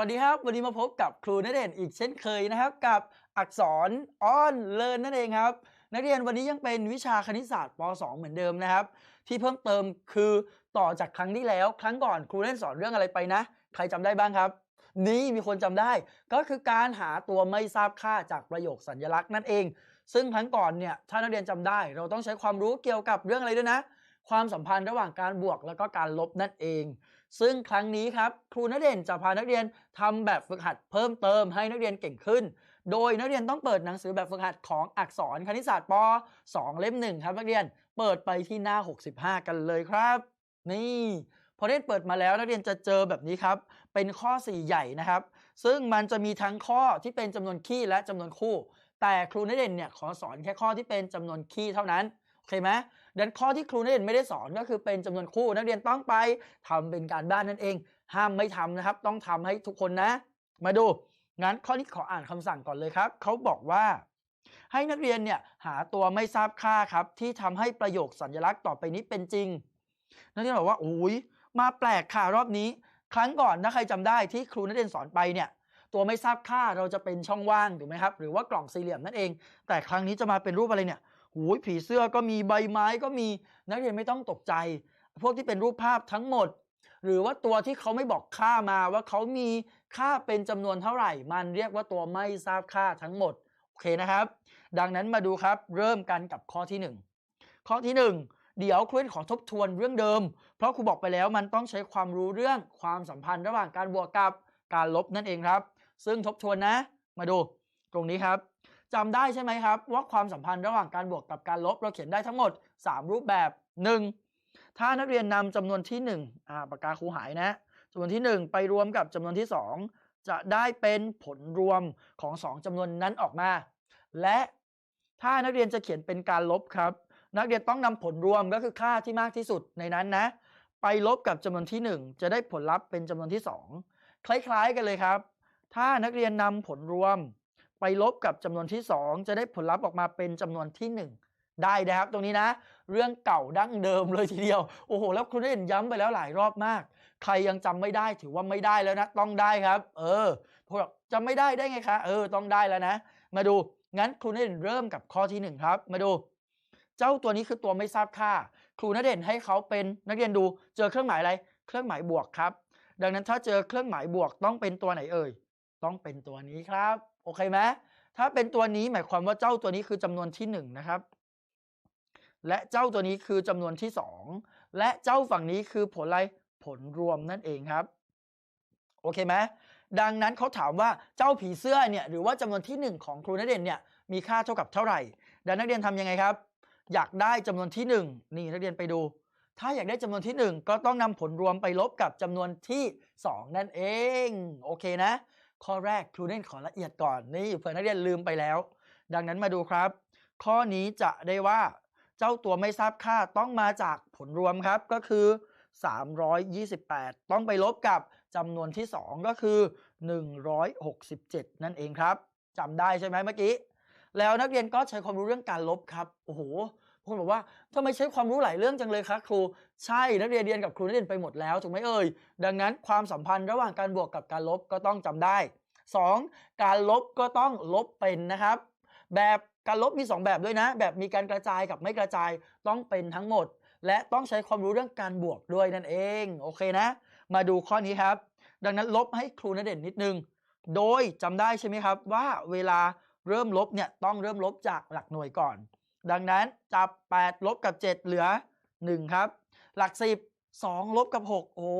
สวัสดีครับ วันนี้มาพบกับครูณเดชน์อีกเช่นเคยนะครับ กับอักษรอ้อนเลินนั่นเองครับ นักเรียนวันนี้ยังเป็นวิชาคณิตศาสตร์ป .2 เหมือนเดิมนะครับ ที่เพิ่มเติมคือต่อจากครั้งที่แล้ว ครั้งก่อนครูเล่นสอนเรื่องอะไรไปนะ ใครจำได้บ้างครับ นี่มีคนจำได้ ก็คือการหาตัวไม่ทราบค่าจากประโยคสัญลักษณ์นั่นเอง ซึ่งครั้งก่อนเนี่ยถ้านักเรียนจำได้ เราต้องใช้ความรู้เกี่ยวกับเรื่องอะไรด้วยนะ ความสัมพันธ์ระหว่างการบวกแล้วก็การลบนั่นเอง ซึ่งครั้งนี้ครับครูณเด่นจะพานักเรียนทำแบบฝึกหัดเพิ่มเติมให้นักเรียนเก่งขึ้น โดยนักเรียนต้องเปิดหนังสือแบบฝึกหัดของอักษรคณิตศาสตร์ป 2 เล่มหนึ่งครับนักเรียนเปิดไปที่หน้า 65 กันเลยครับ นี่พอได้เปิดมาแล้วนักเรียนจะเจอแบบนี้ครับ เป็นข้อ 4 ใหญ่นะครับ ซึ่งมันจะมีทั้งข้อที่เป็นจำนวนคี่และจำนวนคู่ แต่ครูณเด่นเนี่ยขอสอนแค่ข้อที่เป็นจำนวนคี่เท่านั้นโอเคไหม ดังนั้นข้อที่ครูณเด่นไม่ได้สอนก็คือเป็นจำนวนคู่นักเรียนต้องไปทำเป็นการบ้านนั่นเอง ห้ามไม่ทำนะครับ ต้องทำให้ทุกคนนะ มาดูงั้นข้อนี้ขออ่านคำสั่งก่อนเลยครับเขาบอกว่า ให้นักเรียนเนี่ยหาตัวไม่ทราบค่าครับ ที่ทำให้ประโยคสัญลักษณ์ต่อไปนี้เป็นจริง นักเรียนบอกว่าโอ้ยมาแปลกค่ะรอบนี้ ครั้งก่อนถ้าใครจำได้ที่ครูนักเรียนสอนไปเนี่ยตัวไม่ทราบค่าเราจะเป็นช่องว่างถูกไหมครับ หรือว่ากล่องสี่เหลี่ยมนั่นเอง แต่ครั้งนี้จะมาเป็นรูปอะไรเนี่ย หูยผีเสื้อก็มีใบไม้ก็มีนักเรียนไม่ต้องตกใจ พวกที่เป็นรูปภาพทั้งหมด หรือว่าตัวที่เขาไม่บอกค่ามาว่าเขามีค่าเป็นจำนวนเท่าไหร่ มันเรียกว่าตัวไม่ทราบค่าทั้งหมดโอเคนะครับ ดังนั้นมาดูครับเริ่มกันกับข้อที่ 1 ข้อที่ 1เดี๋ยวครูเรนขอทบทวนเรื่องเดิม เพราะครูบอกไปแล้วมันต้องใช้ความรู้เรื่องความสัมพันธ์ระหว่างการบวกกับการลบนั่นเองครับ ซึ่งทบทวนนะ มาดูตรงนี้ครับ จำได้ใช่ไหมครับ ว่าความสัมพันธ์ระหว่างการบวกกับการลบ เราเขียนได้ทั้งหมด 3 รูปแบบ 1. ถ้านักเรียนนำจำนวนที่1อ่าปากกาครูหายนะจำนวนที่ 1 ไปรวมกับจำนวนที่ 2 จะได้เป็นผลรวมของ 2จำนวนนั้นออกมา และถ้านักเรียนจะเขียนเป็นการลบครับ นักเรียนต้องนำผลรวมก็คือค่าที่มากที่สุดในนั้นนะ ไปลบกับจำนวนที่ 1 จะได้ผลลัพธ์เป็นจำนวนที่ 2 คล้ายๆกันเลยครับ ถ้านักเรียนนำผลรวม ไปลบกับจำนวนที่ 2 จะได้ผลลัพธ์ออกมาเป็นจำนวนที่ 1ได้นะครับตรงนี้นะ เรื่องเก่าดั้งเดิมเลยทีเดียว โอ้โห แล้วคุณได้เห็นย้ำไปแล้วหลายรอบมาก ใครยังจำไม่ได้ถือว่าไม่ได้แล้วนะ ต้องได้ครับ เออพวกจำไม่ได้ได้ไงคะเออต้องได้แล้วนะ มาดูงั้นครูณเด่นเริ่มกับข้อที่ 1 ครับ มาดู เจ้าตัวนี้คือตัวไม่ทราบค่า ครูณเด่นให้เขาเป็นนักเรียนดูเจอเครื่องหมายอะไร เครื่องหมายบวกครับ ดังนั้นถ้าเจอเครื่องหมายบวกต้องเป็นตัวไหนเอ่ยต้องเป็นตัวนี้ครับ โอเคไหมถ้าเป็นตัวนี้หมายความว่าเจ้าตัวนี้คือจำนวนที่1นะครับ และเจ้าตัวนี้คือจำนวนที่ 2 และเจ้าฝั่งนี้คือผลอะไรผลรวมนั่นเองครับ โอเคไหมดังนั้นเขาถามว่าเจ้าผีเสื้อเนี่ยหรือว่าจำนวนที่ 1 ของครูณเด่นเนี่ยมีค่าเท่ากับเท่าไหร่ ดังนักเรียนทำยังไงครับ อยากได้จำนวนที่ 1 นี่นักเรียนไปดู ถ้าอยากได้จำนวนที่ 1 ก็ต้องนำผลรวมไปลบกับจำนวนที่ 2 นั่นเอง โอเคนะ ข้อแรกครูเด่นขอละเอียดก่อนนี่เผื่อนักเรียนลืมไปแล้ว ดังนั้นมาดูครับ ข้อนี้จะได้ว่าเจ้าตัวไม่ทราบค่าต้องมาจากผลรวมครับก็คือ 328 ต้องไปลบกับจำนวนที่ 2 ก็คือ 167 นั่นเองครับจำได้ใช่ไหมเมื่อกี้ แล้วนักเรียนก็ใช้ความรู้เรื่องการลบครับโอ้โห คนบอกว่าทำไมใช้ความรู้หลายเรื่องจังเลยคะครู ใช่นักเรียนเรียนกับครูนักเรียนไปหมดแล้วถูกไหมเอ่ยดังนั้นความสัมพันธ์ระหว่างการบวกกับการลบก็ต้องจำได้ 2. การลบก็ต้องลบเป็นนะครับ แบบการลบมี 2 แบบด้วยนะ แบบมีการกระจายกับไม่กระจายต้องเป็นทั้งหมด และต้องใช้ความรู้เรื่องการบวกด้วยนั่นเองโอเคนะ มาดูข้อนี้ครับ ดังนั้นลบให้ครูนเด่นนิดนึง โดยจำได้ใช่ไหมครับว่าเวลาเริ่มลบเนี่ยต้องเริ่มลบจากหลักหน่วยก่อน ดังนั้นจับ 8 ลบกับ 7 เหลือ 1 ครับ หลัก 10 2 ลบกับ 6 โอ้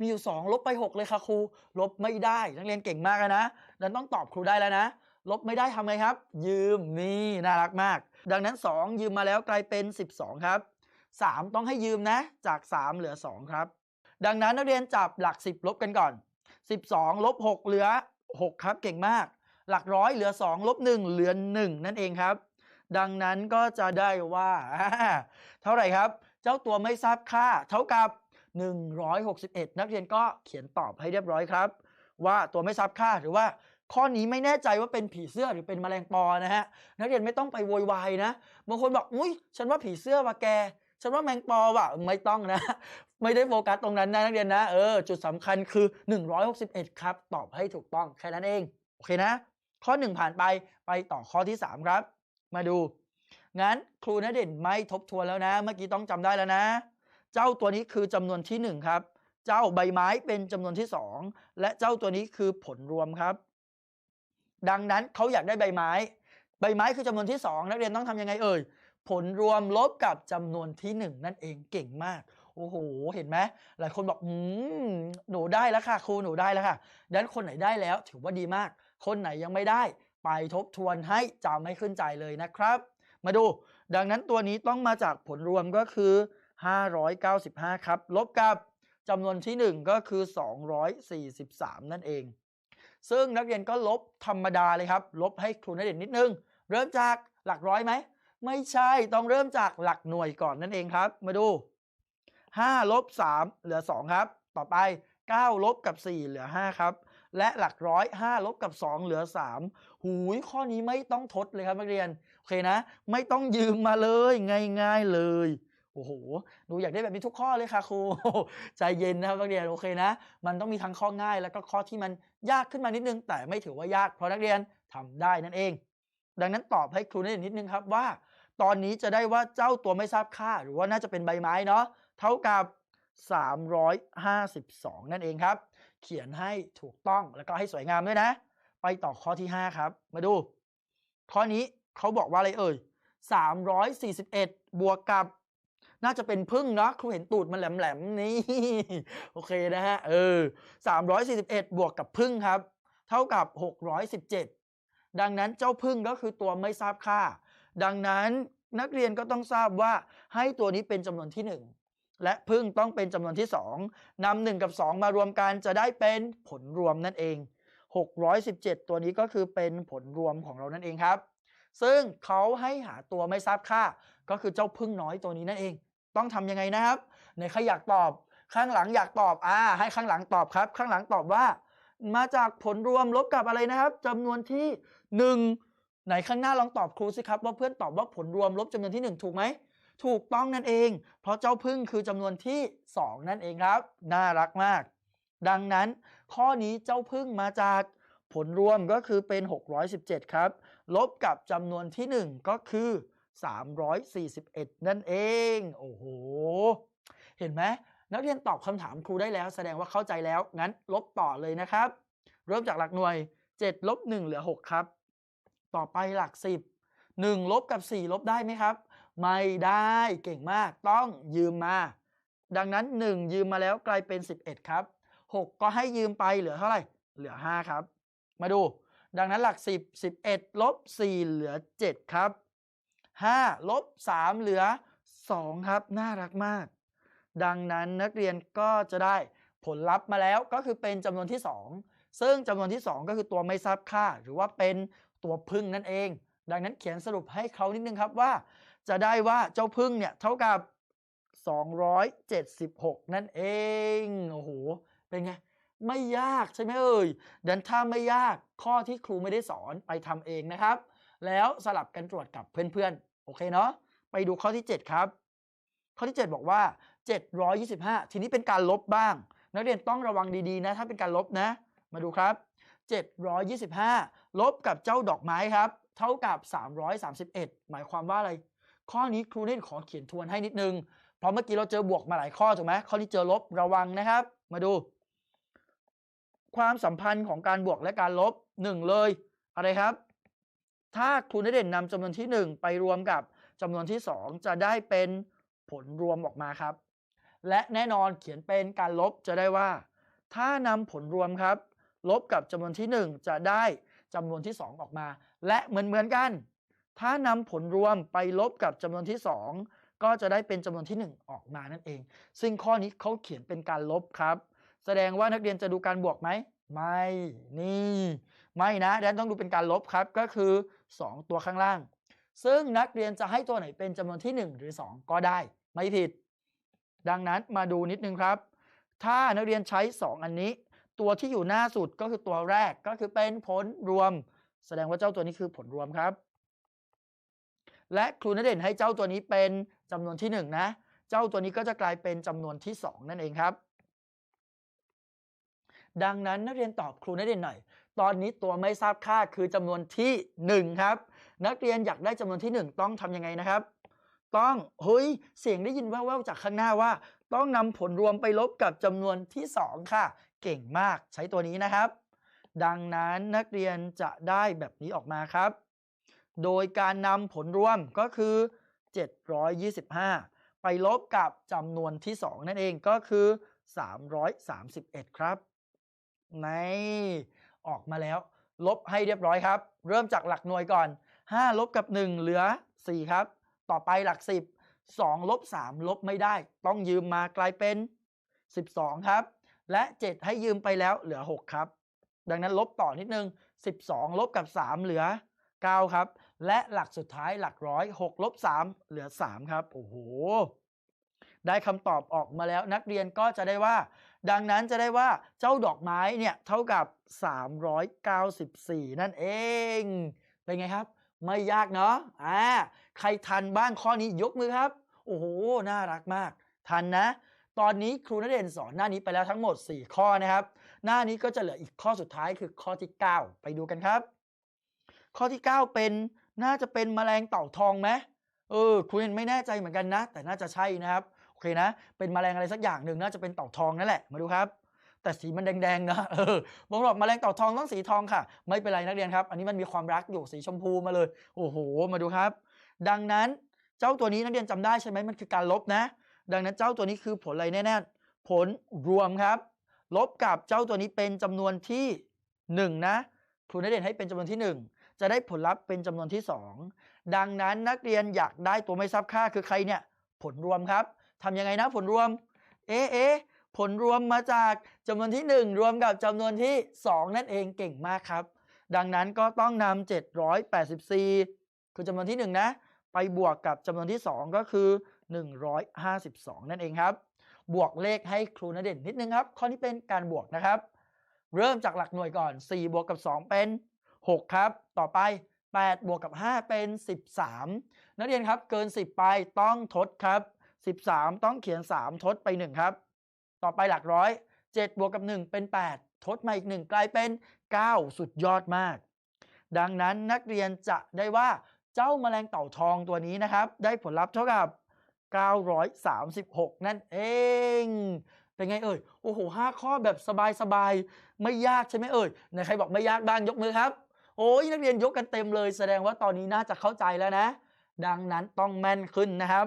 มีอยู่ 2 ลบไป 6 เลยค่ะครู ลบไม่ได้ นักเรียนเก่งมากนะดังนั้นต้องตอบครูได้แล้วนะ ลบไม่ได้ทำไงครับ ยืมนี่น่ารักมาก ดังนั้น 2 ยืมมาแล้วกลายเป็น 12 ครับ 3 ต้องให้ยืมนะ จาก 3 เหลือ 2 ครับ ดังนั้นนักเรียนจับหลัก 10 ลบกันก่อน 12 ลบ 6 เหลือ 6 ครับ เก่งมาก หลักร้อยเหลือ 2 ลบ 1 เหลือ 1 นั่นเองครับ ดังนั้นก็จะได้ว่า เท่าไหร่ครับ เจ้าตัวไม่ทราบค่า เท่ากับ 161 นักเรียนก็เขียนตอบให้เรียบร้อยครับ ว่าตัวไม่ทราบค่าหรือว่าข้อนี้ไม่แน่ใจว่าเป็นผีเสื้อหรือเป็นแมลงปอนะฮะนักเรียนไม่ต้องไปโวยวายนะบางคนบอกอุ้ยฉันว่าผีเสื้อว่ะแก ฉันว่าแมงปอว่ะไม่ต้องนะ ไม่ได้โฟกัสตรงนั้นนะนักเรียนนะเออจุดสำคัญคือ 161 ครับ ตอบให้ถูกต้องแค่นั้นเอง โอเคนะ ข้อ 1 ผ่านไปไปต่อข้อที่ 3 ครับ มาดู งั้นครูณเด่นไม่ทบทวนแล้วนะ เมื่อกี้ต้องจำได้แล้วนะ เจ้าตัวนี้คือจำนวนที่1ครับ เจ้าใบไม้เป็นจำนวนที่ 2 และเจ้าตัวนี้คือผลรวมครับ ดังนั้นเขาอยากได้ใบไม้ ใบไม้คือจำนวนที่ 2 นักเรียนต้องทำยังไงเอ่ย ผลรวมลบกับจำนวนที่ 1 นั่นเองเก่งมาก โอ้โห เห็นไหมหลายคนบอกอืมหนูได้แล้วค่ะ ครูหนูได้แล้วค่ะดังนั้นคนไหนได้แล้วถือว่าดีมาก คนไหนยังไม่ได้ ไปทบทวนให้จำให้ขึ้นใจเลยนะครับ มาดู ดังนั้นตัวนี้ต้องมาจากผลรวมก็คือ 595 ครับ ลบกับจำนวนที่ 1 ก็คือ 243 นั่นเอง ซึ่งนักเรียนก็ลบธรรมดาเลยครับ ลบให้ครูนักเรียนนิดนึง เริ่มจากหลักร้อยไหม ไม่ใช่ต้องเริ่มจากหลักหน่วยก่อนนั่นเองครับ มาดู 5 ลบ 3 เหลือ 2 ครับ ต่อไป 9 ลบกับ 4 เหลือ 5 ครับ และหลักร้อย 5 ลบกับ 2 เหลือ 3 หูยข้อนี้ไม่ต้องทดเลยครับนักเรียน โอเคนะ ไม่ต้องยืมมาเลยง่ายๆเลยโอ้โห หนูอยากได้แบบนี้ทุกข้อเลยค่ะครู ใจเย็นนะครับนักเรียน โอเคนะ มันต้องมีทั้งข้อง่าย แล้วก็ข้อที่มันยากขึ้นมานิดนึง แต่ไม่ถือว่ายาก เพราะนักเรียนทำได้นั่นเอง ดังนั้นตอบให้ครูนักเรียนนิดนึงครับว่า ตอนนี้จะได้ว่าเจ้าตัวไม่ทราบค่า หรือว่าน่าจะเป็นใบไม้เนาะ เท่ากับ 352 นั่นเองครับ ขียนให้ถูกต้องแล้วก็ให้สวยงามด้วยนะ ไปต่อข้อที่ 5 ครับ มาดู ข้อนี้เขาบอกว่าอะไรเอ่ย 341 บวกกับ น่าจะเป็นพึ่งเนาะครูเห็นตูดมันแหลมๆนี่โอเคนะฮะเออ341 บวกกับพึ่งครับ เท่ากับ 617 ดังนั้นเจ้าพึ่งก็คือตัวไม่ทราบค่า ดังนั้นนักเรียนก็ต้องทราบว่าให้ตัวนี้เป็นจำนวนที่ 1 และพึ่งต้องเป็นจำนวนที่ 2นำ1กับ 2 มารวมกันจะได้เป็นผลรวมนั่นเอง 617 ตัวนี้ก็คือเป็นผลรวมของเรานั่นเองครับ ซึ่งเขาให้หาตัวไม่ทราบค่า ก็คือเจ้าพึ่งน้อยตัวนี้นั่นเอง ต้องทำยังไงนะครับ ในใครอยากตอบข้างหลังอยากตอบอ่าให้ข้างหลังตอบครับ ข้างหลังตอบว่า มาจากผลรวมลบกับอะไรนะครับจำนวนที่ 1 ไหนข้างหน้าลองตอบครูสิครับว่าเพื่อนตอบว่าผลรวมลบจำนวนที่ 1 ถูกไหม ถูกต้องนั่นเอง เพราะเจ้าพึ่งคือจำนวนที่ 2 นั่นเองครับ น่ารักมาก ดังนั้น ข้อนี้เจ้าพึ่งมาจากผลรวมก็คือเป็น 617 ครับ ลบกับจำนวนที่ 1 ก็คือ 341 นั่นเอง โอ้โห เห็นไหมนักเรียนตอบคำถามครูได้แล้ว แสดงว่าเข้าใจแล้ว งั้นลบต่อเลยนะครับ เริ่มจากหลักหน่วย 7 ลบ 1 เหลือ 6 ครับ ต่อไปหลัก 10 1 ลบกับ 4 ลบได้ไหมครับ ไม่ได้เก่งมากต้องยืมมา ดังนั้น 1 ยืมมาแล้วกลายเป็น 11 ครับ 6 ก็ให้ยืมไปเหลือเท่าไหร่ เหลือ 5 ครับ มาดู ดังนั้นหลัก 10 11ลบ4เหลือ 7 ครับ 5 ลบ 3 เหลือ 2 ครับ น่ารักมาก ดังนั้นนักเรียนก็จะได้ผลลัพธ์มาแล้วก็คือเป็นจำนวนที่ 2 ซึ่งจำนวนที่ 2 ก็คือตัวไม่ทราบค่า หรือว่าเป็นตัวพึ่งนั่นเอง ดังนั้นเขียนสรุปให้เขานิดนึงครับว่า จะได้ว่าเจ้าพึ่งเนี่ยเท่ากับ 276 นั่นเอง โอ้โห เป็นไง ไม่ยากใช่ไหมเอ่ยดันถ้าไม่ยากข้อที่ครูไม่ได้สอนไปทำเองนะครับ แล้วสลับกันตรวจกับเพื่อนๆ โอเคเนาะ ไปดูข้อที่ 7 ครับ ข้อที่ 7 บอกว่า 725 ทีนี้เป็นการลบบ้าง นักเรียนต้องระวังดีๆนะ ถ้าเป็นการลบนะ มาดูครับ 725 ลบกับเจ้าดอกไม้ครับ เท่ากับ 331 หมายความว่าอะไร ข้อนี้ครูเล่นขอเขียนทวนให้นิดนึง เพราะเมื่อกี้เราเจอบวกมาหลายข้อถูกไหมข้อนี้เจอลบระวังนะครับ มาดู ความสัมพันธ์ของการบวกและการลบ1เลยอะไรครับ ถ้าครูณเด่นนำจำนวนที่ 1 ไปรวมกับจำนวนที่ 2 จะได้เป็นผลรวมออกมาครับ และแน่นอนเขียนเป็นการลบจะได้ว่า ถ้านำผลรวมครับ ลบกับจำนวนที่ 1 จะได้จำนวนที่ 2 ออกมา และเหมือนเหมือนกัน ถ้านำผลรวมไปลบกับจำนวนที่ 2 ก็จะได้เป็นจำนวนที่ 1 ออกมานั่นเอง ซึ่งข้อนี้เขาเขียนเป็นการลบครับ แสดงว่านักเรียนจะดูการบวกไหมไม่นี่ ไม่นะดังนั้นต้องดูเป็นการลบครับก็คือ 2 ตัวข้างล่าง ซึ่งนักเรียนจะให้ตัวไหนเป็นจำนวนที่ 1 หรือ 2 ก็ได้ ไม่ผิด ดังนั้นมาดูนิดนึงครับ ถ้านักเรียนใช้ 2 อันนี้ ตัวที่อยู่หน้าสุดก็คือตัวแรกก็คือเป็นผลรวม แสดงว่าเจ้าตัวนี้คือผลรวมครับ และครูณเด่นให้เจ้าตัวนี้เป็นจำนวนที่ 1 นะ เจ้าตัวนี้ก็จะกลายเป็นจำนวนที่ 2 นั่นเองครับ ดังนั้นนักเรียนตอบครูนเรียนหน่อย ตอนนี้ตัวไม่ทราบค่าคือจำนวนที่ 1 ครับ นักเรียนอยากได้จำนวนที่ 1 ต้องทำยังไงนะครับ ต้องเฮ้ยเสียงได้ยินแว่วๆจากข้างหน้าว่า ต้องนำผลรวมไปลบกับจำนวนที่ 2 ค่ะ เก่งมากใช้ตัวนี้นะครับ ดังนั้นนักเรียนจะได้แบบนี้ออกมาครับ โดยการนำผลรวมก็คือ 725 ไปลบกับจำนวนที่ 2 นั่นเองก็คือ 331 ครับ ในออกมาแล้ว ลบให้เรียบร้อยครับ เริ่มจากหลักหน่วยก่อน 5 ลบกับ 1 เหลือ 4 ครับ ต่อไปหลัก 10 2 ลบ 3 ลบไม่ได้ ต้องยืมมากลายเป็น 12 ครับ และ 7 ให้ยืมไปแล้วเหลือ 6 ครับ ดังนั้นลบต่อนิดนึง 12 ลบกับ 3 เหลือ 9 ครับ และหลักสุดท้ายหลักร้อย6ลบ3เหลือ 3 ครับ โอ้โห ได้คำตอบออกมาแล้วนักเรียนก็จะได้ว่า ดังนั้นจะได้ว่าเจ้าดอกไม้เนี่ยเท่ากับ 394 นั่นเอง เป็นไงครับ ไม่ยากเนาะอ่าใครทันบ้างข้อนี้ยกมือครับ โอ้โห น่ารักมาก ทันนะตอนนี้ครูนเรนสอนหน้านี้ไปแล้วทั้งหมด 4 ข้อนะครับ หน้านี้ก็จะเหลืออีกข้อสุดท้ายคือข้อที่ 9 ไปดูกันครับ ข้อที่ 9 เป็นน่าจะเป็นแมลงเต่าทองไหมเออครูเรนไม่แน่ใจเหมือนกันนะ แต่น่าจะใช่นะครับโอเคนะ เป็นแมลงอะไรสักอย่างหนึ่งน่าจะเป็นเต่าทองนั่นแหละมาดูครับ แต่สีมันแดงๆนะเออบางบอกแมลงเต่าทองต้องสีทองค่ะ ไม่เป็นไรนักเรียนครับ อันนี้มันมีความรักอยู่สีชมพูมาเลยโอ้โห มาดูครับ ดังนั้นเจ้าตัวนี้นักเรียนจำได้ใช่ไหมมันคือการลบนะ ดังนั้นเจ้าตัวนี้คือผลอะไรแน่ๆผลรวมครับ ลบกับเจ้าตัวนี้เป็นจำนวนที่ 1 นะครูนักเรียนให้เป็นจำนวนที่ 1 จะได้ผลลัพธ์เป็นจำนวนที่ 2 ดังนั้นนักเรียนอยากได้ตัวไม่ทราบค่าคือใครเนี่ยผลรวมครับทำยังไงนะผลรวม เอ๊ะเอ๊ะผลรวมมาจากจำนวนที่ 1 รวมกับจำนวนที่ 2 นั่นเองเก่งมากครับ ดังนั้นก็ต้องนำ784 คือจำนวนที่ 1 นะ ไปบวกกับจำนวนที่ 2 ก็คือ 152 นั่นเองครับ บวกเลขให้ครูนเด่นนิดนึงครับ ข้อนี้เป็นการบวกนะครับ เริ่มจากหลักหน่วยก่อน 4 บวกกับ 2 เป็น 6 ครับ ต่อไป 8 บวกกับ 5 เป็น 13 นักเรียนครับเกิน 10 ไปต้องทดครับ 13 ต้องเขียน 3 ทดไป 1 ครับ ต่อไปหลักร้อย 7 บวกกับ 1 เป็น 8 ทดมาอีก 1 กลายเป็น 9 สุดยอดมาก ดังนั้นนักเรียนจะได้ว่าเจ้าแมลงเต่าทองตัวนี้นะครับ ได้ผลลัพธ์เท่ากับ 936 นั่นเองเป็นไงเอ่ย โอ้โห5ข้อแบบสบายๆ ไม่ยากใช่ไหมเอ่ยไหนใครบอกไม่ยากบ้างยกมือครับ โอ้ยนักเรียนยกกันเต็มเลย แสดงว่าตอนนี้น่าจะเข้าใจแล้วนะ ดังนั้นต้องแม่นขึ้นนะครับ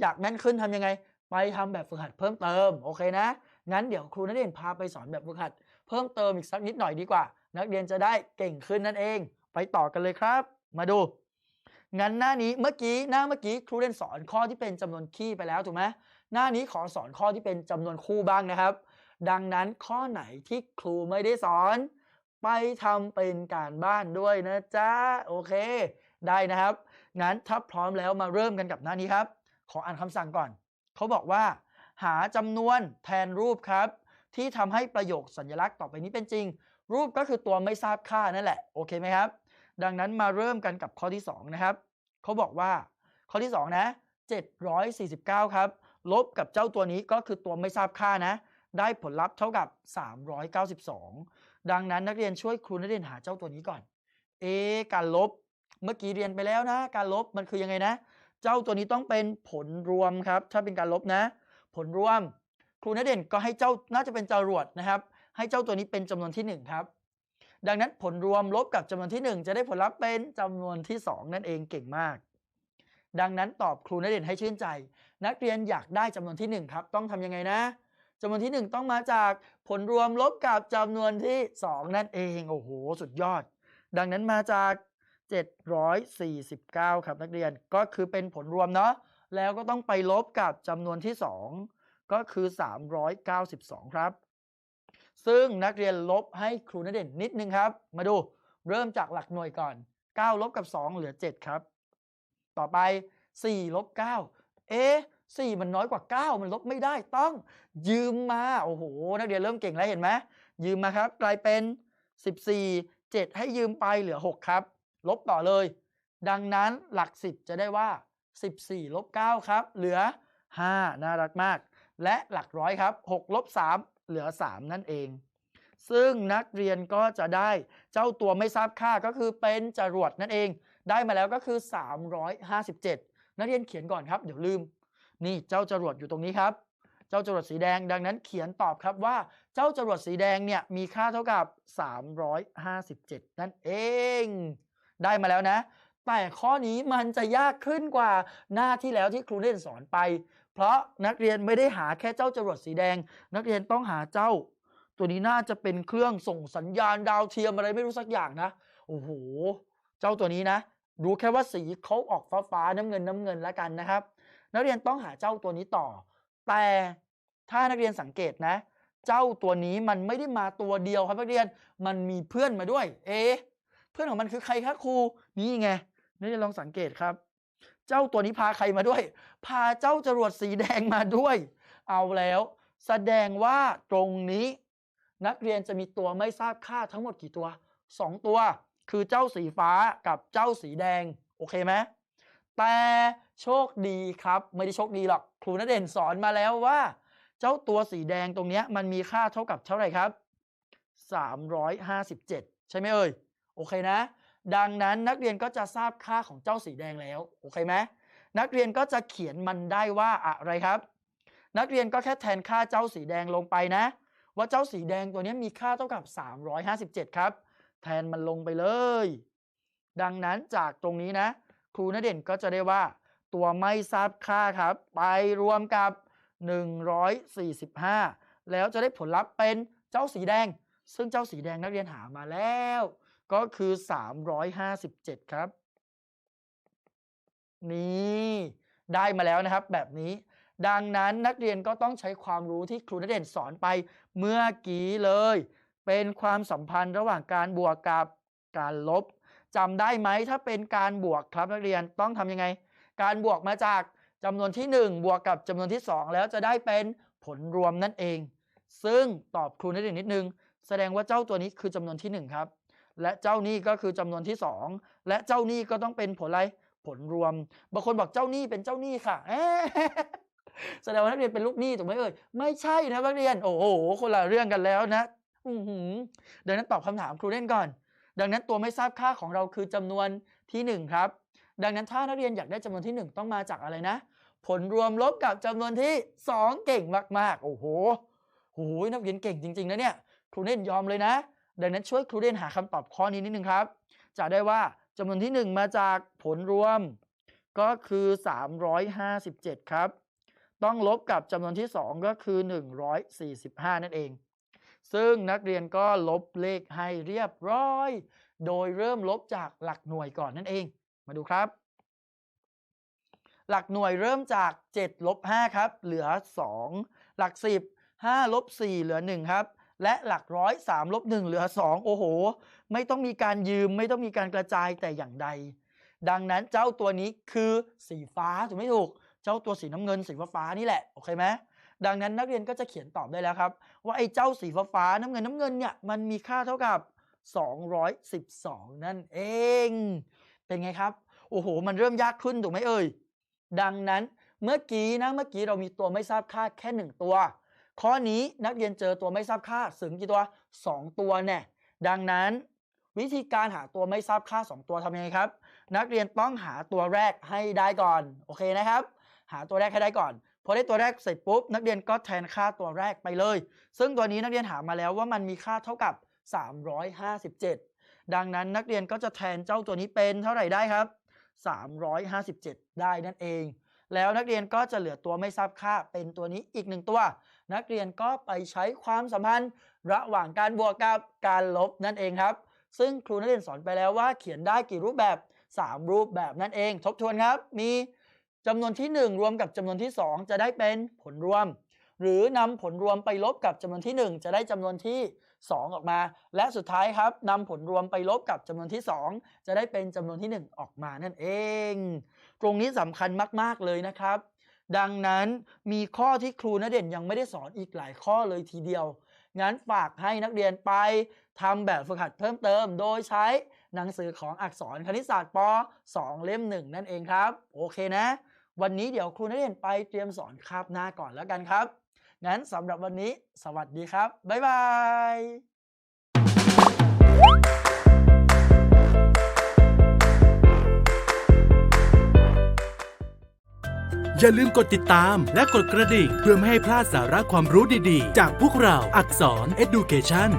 อยากแม่นขึ้นทำยังไง ไปทำแบบฝึกหัดเพิ่มเติมโอเคนะ งั้นเดี๋ยวครูนักเรียนพาไปสอนแบบฝึกหัด เพิ่มเติมอีกสักนิดหน่อยดีกว่า นักเรียนจะได้เก่งขึ้นนั่นเอง ไปต่อกันเลยครับ มาดูงั้นหน้านี้เมื่อกี้หน้าเมื่อกี้ครูเรียนสอนข้อที่เป็นจำนวนคี่ไปแล้วถูกไหมหน้านี้ขอสอนข้อที่เป็นจำนวนคู่บ้างนะครับ ดังนั้นข้อไหนที่ครูไม่ได้สอน ไปทำเป็นการบ้านด้วยนะจ๊ะโอเค ได้นะครับ งั้นถ้าพร้อมแล้วมาเริ่มกันกับหน้านี้ครับ ขออ่านคำสั่งก่อน เขาบอกว่า หาจำนวนแทนรูปครับ ที่ทำให้ประโยคสัญลักษณ์ต่อไปนี้เป็นจริง รูปก็คือตัวไม่ทราบค่านั่นแหละ โอเคไหมครับ ดังนั้นมาเริ่มกันกับข้อที่ 2 นะครับ เขาบอกว่า ข้อที่ 2 นะ 749 ครับ ลบกับเจ้าตัวนี้ก็คือตัวไม่ทราบค่านะ ได้ผลลัพธ์เท่ากับ 392 ดังนั้นนักเรียนช่วยครูนักเรียนหาเจ้าตัวนี้ก่อน เอการลบเมื่อกี้เรียนไปแล้วนะ การลบมันคือยังไงนะ เจ้าตัวนี้ต้องเป็นผลรวมครับ ถ้าเป็นการลบนะ ผลรวม ครูนักเรียนก็ให้เจ้าน่าจะเป็นจรวดนะครับ ให้เจ้าตัวนี้เป็นจำนวนที่ 1 ครับ ดังนั้นผลรวมลบกับจำนวนที่ 1 จะได้ผลลัพธ์เป็นจำนวนที่ 2 นั่นเองเก่งมาก ดังนั้นตอบครูนักเรียนให้ชื่นใจ นักเรียนอยากได้จำนวนที่ 1 ครับ ต้องทำยังไงนะ จำนวนที่ 1 ต้องมาจากผลรวมลบกับจำนวนที่ 2 นั่นเอง โอ้โห สุดยอด ดังนั้นมาจาก 749 ครับนักเรียนก็คือเป็นผลรวมเนาะแล้วก็ต้องไปลบกับจำนวนที่ 2 ก็คือ 392 ครับ ซึ่งนักเรียนลบให้ครูนักเรียนนิดนึงครับ มาดูเริ่มจากหลักหน่วยก่อน 9 ลบกับ 2 เหลือ 7 ครับ ต่อไป 4 ลบ 9 เอ๊ะ 4 มันน้อยกว่า 9 มันลบไม่ได้ต้องยืมมา โอ้โห นักเรียนเริ่มเก่งแล้วเห็นไหมยืมมาครับ กลายเป็น 14 7 ให้ยืมไปเหลือ 6 ครับ ลบต่อเลย ดังนั้นหลัก 10 จะได้ว่า 14ลบ9ครับ เหลือ 5 น่ารักมาก และหลักร้อยครับ6ลบ3เหลือ 3 นั่นเอง ซึ่งนักเรียนก็จะได้เจ้าตัวไม่ทราบค่าก็คือเป็นจรวดนั่นเอง ได้มาแล้วก็คือ 357 นักเรียนเขียนก่อนครับ เดี๋ยวลืม นี่เจ้าจรวดอยู่ตรงนี้ครับ เจ้าจรวดสีแดงดังนั้นเขียนตอบครับว่าเจ้าจรวดสีแดงเนี่ยมีค่าเท่ากับ 357 นั่นเอง ได้มาแล้วนะ แต่ข้อนี้มันจะยากขึ้นกว่าหน้าที่แล้วที่ครูเล่นสอนไป เพราะนักเรียนไม่ได้หาแค่เจ้าจรวดสีแดง นักเรียนต้องหาเจ้า ตัวนี้น่าจะเป็นเครื่องส่งสัญญาณดาวเทียมอะไรไม่รู้สักอย่างนะโอ้โห เจ้าตัวนี้นะ รู้แค่ว่าสีเขาออกฟ้าฟ้าๆน้ำเงินน้ำเงินแล้วกันนะครับ นักเรียนต้องหาเจ้าตัวนี้ต่อ แต่ถ้านักเรียนสังเกตนะ เจ้าตัวนี้มันไม่ได้มาตัวเดียวครับนักเรียนมันมีเพื่อนมาด้วย เอ๊เพื่อนของมันคือใครคะครูนี่ไงนักเรียนลองสังเกตครับ เจ้าตัวนี้พาใครมาด้วย พาเจ้าจรวดสีแดงมาด้วย เอาแล้ว แสดงว่าตรงนี้ นักเรียนจะมีตัวไม่ทราบค่าทั้งหมดกี่ตัว 2 ตัว คือเจ้าสีฟ้ากับเจ้าสีแดง โอเคไหม แต่โชคดีครับ ไม่ได้โชคดีหรอก ครูนัเด่นสอนมาแล้วว่า เจ้าตัวสีแดงตรงนี้มันมีค่าเท่ากับเท่าไหร่ครับ 357 ใช่ไหมเอ่ย โอเคนะ ดังนั้นนักเรียนก็จะทราบค่าของเจ้าสีแดงแล้ว โอเคไหมนักเรียนก็จะเขียนมันได้ว่าอะไรครับ นักเรียนก็แค่แทนค่าเจ้าสีแดงลงไปนะ ว่าเจ้าสีแดงตัวนี้มีค่าเท่ากับ 357 ครับ แทนมันลงไปเลย ดังนั้นจากตรงนี้นะ ครูณเด่นก็จะได้ว่า ตัวไม่ทราบค่าครับ ไปรวมกับ 145 แล้วจะได้ผลลัพธ์เป็นเจ้าสีแดง ซึ่งเจ้าสีแดงนักเรียนหามาแล้ว ก็คือ 357 ครับ นี่ได้มาแล้วนะครับแบบนี้ ดังนั้นนักเรียนก็ต้องใช้ความรู้ที่ครูณเด่นสอนไปเมื่อกี้เลย เป็นความสัมพันธ์ระหว่างการบวกกับการลบ จำได้ไหมถ้าเป็นการบวกครับนักเรียนต้องทำยังไง การบวกมาจากจำนวนที่ 1 บวกกับจำนวนที่ 2 แล้วจะได้เป็นผลรวมนั่นเอง ซึ่งตอบครูณเด่นนิดนึง แสดงว่าเจ้าตัวนี้คือจำนวนที่ 1 ครับ และเจ้านี่ก็คือจำนวนที่ 2 และเจ้านี่ก็ต้องเป็นผลอะไรผลรวม บางคนบอกเจ้านี่เป็นเจ้านี่ค่ะแสดงว่านักเรียนเป็นลูกหนี้ถูกไหมเอ่ยไม่ใช่นะนักเรียน โอ้โหคนละเรื่องกันแล้วนะอืดังนั้นตอบคำถามครูเล่นก่อน ดังนั้นตัวไม่ทราบค่าของเราคือจำนวนที่ 1 ครับ ดังนั้นถ้านักเรียนอยากได้จำนวนที่ 1 ต้องมาจากอะไรนะ ผลรวมลบกับจำนวนที่ 2 เก่งมากๆ โอ้โหโหยนักเรียนเก่งจริง ๆ นะเนี่ย ครูเล่นยอมเลยนะ ดังนั้นช่วยครูเล่นหาคำตอบข้อนี้นิดนึงครับ จะได้ว่าจำนวนที่ 1 มาจากผลรวม ก็คือ 357 ครับ ต้องลบกับจำนวนที่ 2 ก็คือ 145 นั่นเอง ซึ่งนักเรียนก็ลบเลขให้เรียบร้อย โดยเริ่มลบจากหลักหน่วยก่อนนั่นเอง มาดูครับ หลักหน่วยเริ่มจาก7ลบ5ครับ เหลือ 2 หลัก 10 5ลบ4เหลือ 1 ครับ และหลักร้อย3ลบ1เหลือ 2 โอ้โห ไม่ต้องมีการยืมไม่ต้องมีการกระจายแต่อย่างใด ดังนั้นเจ้าตัวนี้คือสีฟ้าถูกไม่ถูก เจ้าตัวสีน้ำเงินสีฟ้านี่แหละ โอเคไหม ดังนั้นนักเรียนก็จะเขียนตอบได้แล้วครับ ว่าไอ้เจ้าสีฟ้าน้ำเงินน้ำเงินเนี่ยมันมีค่าเท่ากับ 212 นั่นเอง เป็นไงครับ โอ้โห มันเริ่มยากขึ้นถูกไหมเอ่ย ดังนั้นเมื่อกี้นะเมื่อกี้เรามีตัวไม่ทราบค่าแค่ 1 ตัว ข้อนี้นักเรียนเจอตัวไม่ทราบค่าถึงกี่ตัว 2 ตัวแน่ดังนั้นวิธีการหาตัวไม่ทราบค่า 2 ตัวทำยังไงครับ นักเรียนต้องหาตัวแรกให้ได้ก่อน โอเคนะครับ หาตัวแรกให้ได้ก่อน พอได้ตัวแรกเสร็จปุ๊บนักเรียนก็แทนค่าตัวแรกไปเลย ซึ่งตัวนี้นักเรียนหามาแล้วว่ามันมีค่าเท่ากับ 357 ดังนั้นนักเรียนก็จะแทนเจ้าตัวนี้เป็นเท่าไหร่ได้ครับ 357 ได้นั่นเอง แล้วนักเรียนก็จะเหลือตัวไม่ทราบค่าเป็นตัวนี้อีกหนึ่งตัว นักเรียนก็ไปใช้ความสัมพันธ์ระหว่างการบวกกับการลบนั่นเองครับ ซึ่งครูนักเรียนสอนไปแล้วว่าเขียนได้กี่รูปแบบ 3 รูปแบบนั่นเอง ทบทวนครับมี จำนวนที่ 1 รวมกับจำนวนที่ 2 จะได้เป็นผลรวม หรือนำผลรวมไปลบกับจำนวนที่ 1 จะได้จำนวนที่ 2 ออกมา และสุดท้ายครับนำผลรวมไปลบกับจำนวนที่ 2 จะได้เป็นจำนวนที่ 1 ออกมานั่นเอง ตรงนี้สำคัญมาก ๆ เลยนะครับ ดังนั้นมีข้อที่ครูณเด่นยังไม่ได้สอนอีกหลายข้อเลยทีเดียวงั้นฝากให้นักเรียนไปทำแบบฝึกหัดเพิ่มเติม โดยใช้หนังสือของอักษรคณิตศาสตร์ป .2 เล่ม 1 นั่นเองครับ โอเคนะ วันนี้เดี๋ยวครูนักเรียนไปเตรียมสอนคาบหน้าก่อนแล้วกันครับ งั้นสำหรับวันนี้สวัสดีครับ บ๊ายบายอย่าลืมกดติดตามและกดกระดิ่ง เพื่อไม่ให้พลาดสาระความรู้ดีๆ จากพวกเราอักษร Education